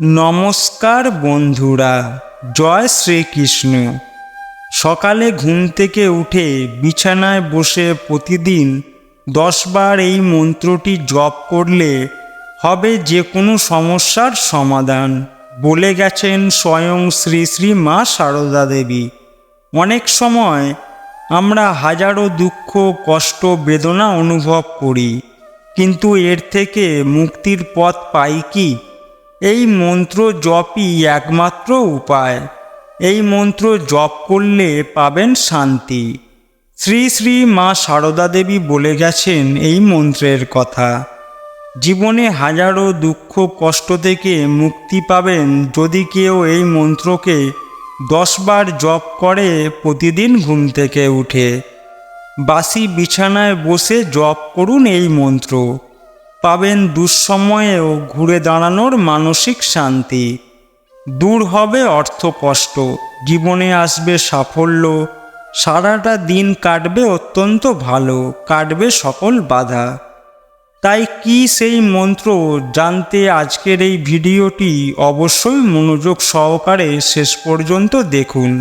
নমস্কার বন্ধুরা, জয় শ্রীকৃষ্ণ। সকালে ঘুম থেকে উঠে বিছানায় বসে প্রতিদিন দশবার এই মন্ত্রটি জপ করলে হবে যে কোনো সমস্যার সমাধান, বলে গেছেন স্বয়ং শ্রী শ্রী মা সারদা দেবী। অনেক সময় আমরা হাজারো দুঃখ, কষ্ট, বেদনা অনুভব করি, কিন্তু এর থেকে মুক্তির পথ পাই কি? এই মন্ত্র জপই একমাত্র উপায়। এই মন্ত্র জপ করলে পাবেন শান্তি। শ্রী শ্রী মা সারদা দেবী বলে গেছেন এই মন্ত্রের কথা। জীবনে হাজারো দুঃখ কষ্ট থেকে মুক্তি পাবেন যদি কেউ এই মন্ত্রকে দশবার জপ করে প্রতিদিন ঘুম থেকে উঠে। বাসি বিছানায় বসে জপ করুন এই মন্ত্র। পাবেন দুঃসময়েও ঘুরে দাঁড়ানোর মানসিক শান্তি। দূর হবে অর্থ কষ্ট, জীবনে আসবে সাফল্য, সারাটা দিন কাটবে অত্যন্ত ভালো, কাটবে সকল বাধা। তাই কি সেই মন্ত্র জানতে আজকের এই ভিডিওটি অবশ্যই মনোযোগ সহকারে শেষ পর্যন্ত দেখুন।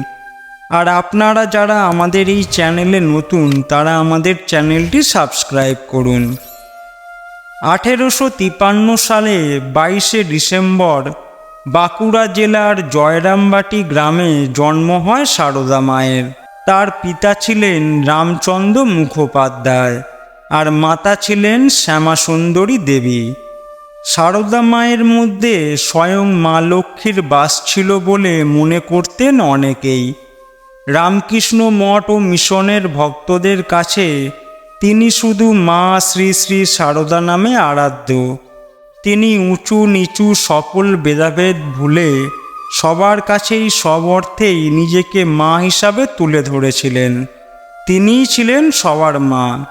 আর আপনারা যারা আমাদের এই চ্যানেলে নতুন, তারা আমাদের চ্যানেলটি সাবস্ক্রাইব করুন। আঠেরোশো তিপান্ন সালে বাইশে ডিসেম্বর বাঁকুড়া জেলার জয়রামবাটি গ্রামে জন্ম হয় সারদা মায়ের। তার পিতা ছিলেন রামচন্দ্র মুখোপাধ্যায় আর মাতা ছিলেন শ্যামাসুন্দরী দেবী। সারদা মায়ের মধ্যে স্বয়ং মা লক্ষ্মীর বাস ছিল বলে মনে করতেন অনেকেই। রামকৃষ্ণ মঠ ও মিশনের ভক্তদের কাছে তিনি শুধু মা শ্রী শ্রী সারদা নামে আরাধ্য। তিনি উঁচু নিচু সকল ভেদাভেদ ভুলে সবার কাছেই সব অর্থেই নিজেকে মা হিসাবে তুলে ধরেছিলেন। তিনিই ছিলেন সবার মা।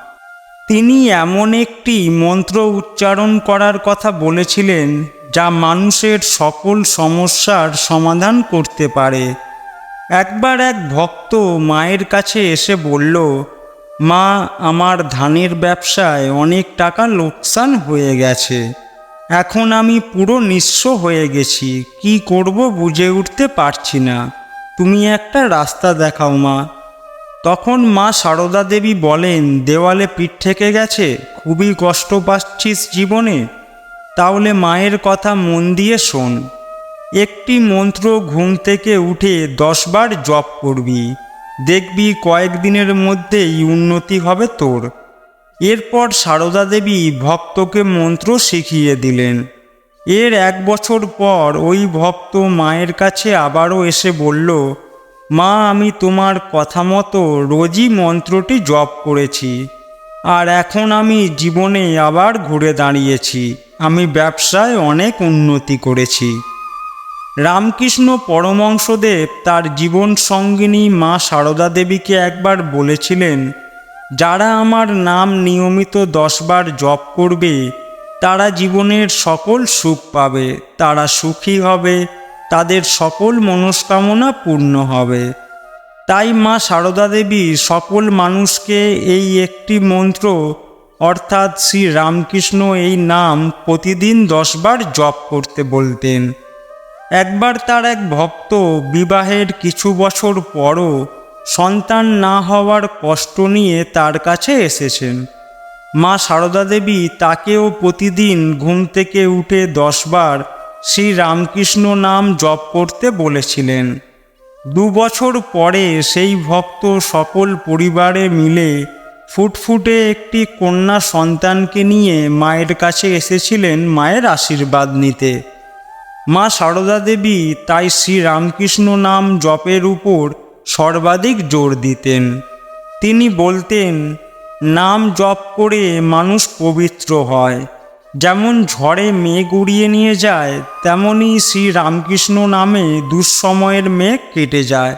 তিনি এমন একটি মন্ত্র উচ্চারণ করার কথা বলেছিলেন যা মানুষের সকল সমস্যার সমাধান করতে পারে। একবার এক ভক্ত মায়ের কাছে এসে বলল মা, আমার ধানের ব্যবসায় অনেক টাকা লোকসান হয়ে গেছে। এখন আমি পুরো নিঃস্ব হয়ে গেছি। কি করব বুঝে উঠতে পারছি না। তুমি একটা রাস্তা দেখাও মা। তখন মা সারদা দেবী বলেন, দেওয়ালে পিঠ থেকে গেছে, খুবই কষ্ট পাচ্ছিস জীবনে। তাহলে মায়ের কথা মন দিয়ে শোন। একটি মন্ত্র ঘুম থেকে উঠে দশবার জপ করবি। দেখবি কয়েকদিনের মধ্যেই উন্নতি হবে তোর। এরপর সারদা দেবী ভক্তকে মন্ত্র শিখিয়ে দিলেন। এর এক বছর পর ওই ভক্ত মায়ের কাছে আবারও এসে বলল, মা, আমি তোমার কথা মতো রোজই মন্ত্রটি জপ করেছি, আর এখন আমি জীবনে আবার ঘুরে দাঁড়িয়েছি। আমি ব্যবসায় অনেক উন্নতি করেছি। রামকৃষ্ণ পরমংশদেব তার জীবন সঙ্গিনী মা সারদা দেবীকে একবার বলেছিলেন, যারা আমার নাম নিয়মিত দশবার জপ করবে, তারা জীবনের সকল সুখ পাবে। তারা সুখী হবে, তাদের সকল মনস্কামনা পূর্ণ হবে। তাই মা সারদা দেবী সকল মানুষকে এই একটি মন্ত্র, অর্থাৎ শ্রী রামকৃষ্ণ এই নাম প্রতিদিন দশবার জপ করতে বলতেন। একবার তার এক ভক্ত বিবাহের কিছু বছর পরও সন্তান না হওয়ার কষ্ট নিয়ে তার কাছে এসেছেন। মা সারদা দেবী তাকেও প্রতিদিন ঘুম থেকে উঠে দশবার শ্রী রামকৃষ্ণ নাম জপ করতে বলেছিলেন। দু বছর পরে সেই ভক্ত সকল পরিবারে মিলে ফুটফুটে একটি কন্যা সন্তানকে নিয়ে মায়ের কাছে এসেছিলেন মায়ের আশীর্বাদ নিতে। মা সারদা দেবী তাই শ্রীরামকৃষ্ণ নাম জপের উপর সর্বাধিক জোর দিতেন। তিনি বলতেন, নাম জপ করে মানুষ পবিত্র হয়। যেমন ঝড়ে মেঘ উড়িয়ে নিয়ে যায়, তেমনি শ্রীরামকৃষ্ণ নামে দুঃসময়ের মেঘ কেটে যায়।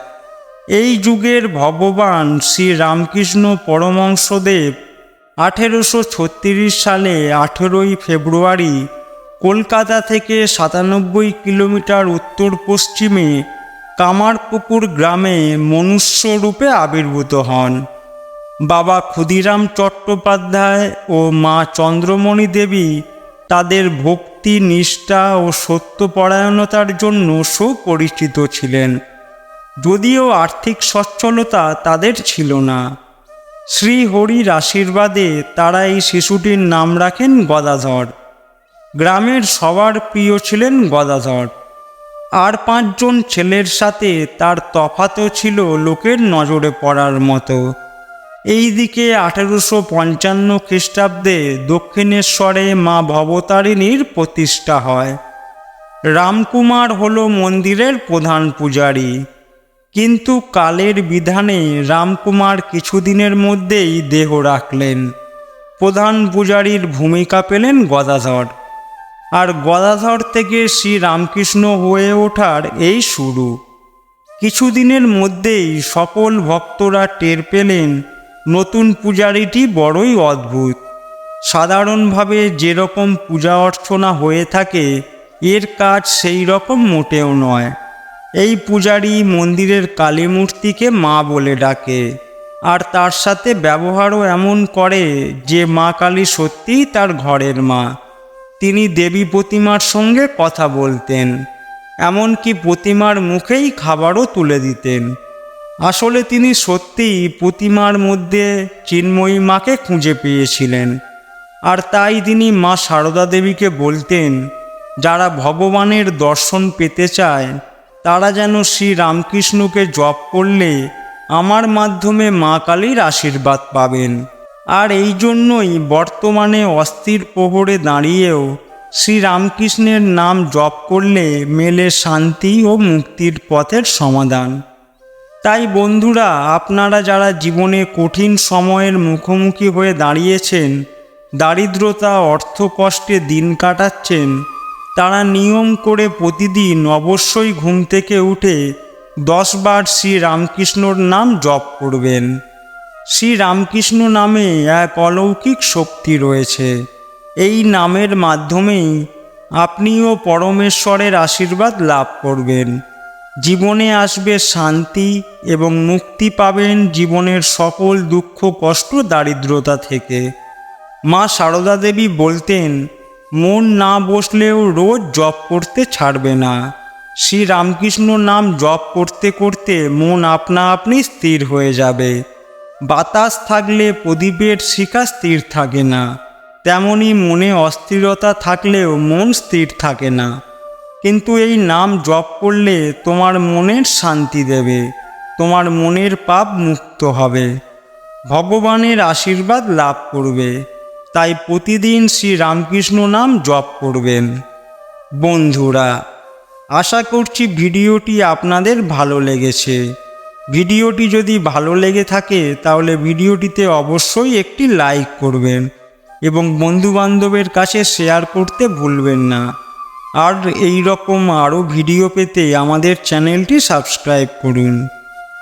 এই যুগের ভগবান শ্রী রামকৃষ্ণ পরমংশদেব আঠেরোশো সালে আঠেরোই ফেব্রুয়ারি কলকাতা থেকে সাতানব্বই কিলোমিটার উত্তর পশ্চিমে কামারপুকুর গ্রামে মনুষ্যরূপে আবির্ভূত হন। বাবা ক্ষুদিরাম চট্টোপাধ্যায় ও মা চন্দ্রমণি দেবী তাদের ভক্তি, নিষ্ঠা ও সত্যপরায়ণতার জন্য সুপরিচিত ছিলেন। যদিও আর্থিক সচ্ছলতা তাদের ছিল না। শ্রী হরির আশীর্বাদে তারা এই শিশুটির নাম রাখেন গদাধর। গ্রামের সবার প্রিয় ছিলেন গদাধর। আর পাঁচজন ছেলের সাথে তার তফাতও ছিল লোকের নজরে পড়ার মতো। এই দিকে আঠেরোশো পঞ্চান্ন খ্রিস্টাব্দে দক্ষিণেশ্বরে মা ভবতারিণীর প্রতিষ্ঠা হয়। রামকুমার হল মন্দিরের প্রধান পূজারী। কিন্তু কালের বিধানে রামকুমার কিছুদিনের মধ্যেই দেহ রাখলেন। প্রধান পূজারীর ভূমিকা পেলেন গদাধর। আর গদাধর থেকে শ্রী রামকৃষ্ণ হয়ে ওঠার এই শুরু। কিছুদিনের মধ্যেই সকল ভক্তরা টের পেলেন নতুন পূজারীটি বড়ই অদ্ভুত। সাধারণভাবে যেরকম পূজা অর্চনা হয়ে থাকে, এর কাজ সেই রকম মোটেও নয়। এই পূজারী মন্দিরের কালী মূর্তিকে মা বলে ডাকে, আর তার সাথে ব্যবহারও এমন করে যে মা কালী সত্যিই তার ঘরের মা। তিনি দেবী প্রতিমার সঙ্গে কথা বলতেন, এমনকি প্রতিমার মুখেই খাবারও তুলে দিতেন। আসলে তিনি সত্যিই প্রতিমার মধ্যে চিন্ময়ী মাকে খুঁজে পেয়েছিলেন, আর তাই তিনি মা সারদা দেবীকে বলতেন, যারা ভগবানের দর্শন পেতে চায়, তারা যেন শ্রী রামকৃষ্ণকে জপ করলে আমার মাধ্যমে মা কালীর আশীর্বাদ পাবেন। আর এই জন্যই বর্তমানে অস্থির প্রহরে দাঁড়িয়েও শ্রীরামকৃষ্ণের নাম জপ করলে মেলে শান্তি ও মুক্তির পথের সমাধান। তাই বন্ধুরা, আপনারা যারা জীবনে কঠিন সময়ের মুখোমুখি হয়ে দাঁড়িয়েছেন, দারিদ্রতা, অর্থকষ্টে দিন কাটাচ্ছেন, তারা নিয়ম করে প্রতিদিন অবশ্যই ঘুম থেকে উঠে দশবার শ্রী রামকৃষ্ণর নাম জপ করবেন। শ্রী রামকৃষ্ণ নামে এক অলৌকিক শক্তি রয়েছে। এই নামের মাধ্যমেই আপনিও পরমেশ্বরের আশীর্বাদ লাভ করবেন। জীবনে আসবে শান্তি এবং মুক্তি পাবেন জীবনের সকল দুঃখ, কষ্ট, দারিদ্রতা থেকে। মা সারদা দেবী বলতেন, মন না বসলেও রোজ জপ করতে ছাড়বে না। শ্রী রামকৃষ্ণ নাম জপ করতে করতে মন আপনা আপনি স্থির হয়ে যাবে। বাতাস থাকলে প্রদীপের শিখা স্থির থাকে না। তেমনি মনে অস্থিরতা থাকলেও মন স্থির থাকে না। কিন্তু এই নাম জপ করলে তোমার মনের শান্তি দেবে, তোমার মনের পাপ মুক্ত হবে। ভগবানের আশীর্বাদ লাভ করবে, তাই প্রতিদিন শ্রী রামকৃষ্ণ নাম জপ করবেন। বন্ধুরা, আশা করছি ভিডিওটি আপনাদের ভালো লেগেছে। ভিডিওটি যদি ভালো লেগে থাকে, তাহলে ভিডিওটিতে অবশ্যই একটি লাইক করবেন এবং বন্ধুবান্ধবের কাছে শেয়ার করতে ভুলবেন না। আর এই রকম আরও ভিডিও পেতে আমাদের চ্যানেলটি সাবস্ক্রাইব করুন।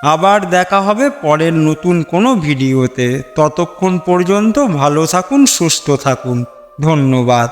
আবার দেখা হবে পরের নতুন কোনো ভিডিওতে। ততক্ষণ পর্যন্ত ভালো থাকুন, সুস্থ থাকুন। ধন্যবাদ।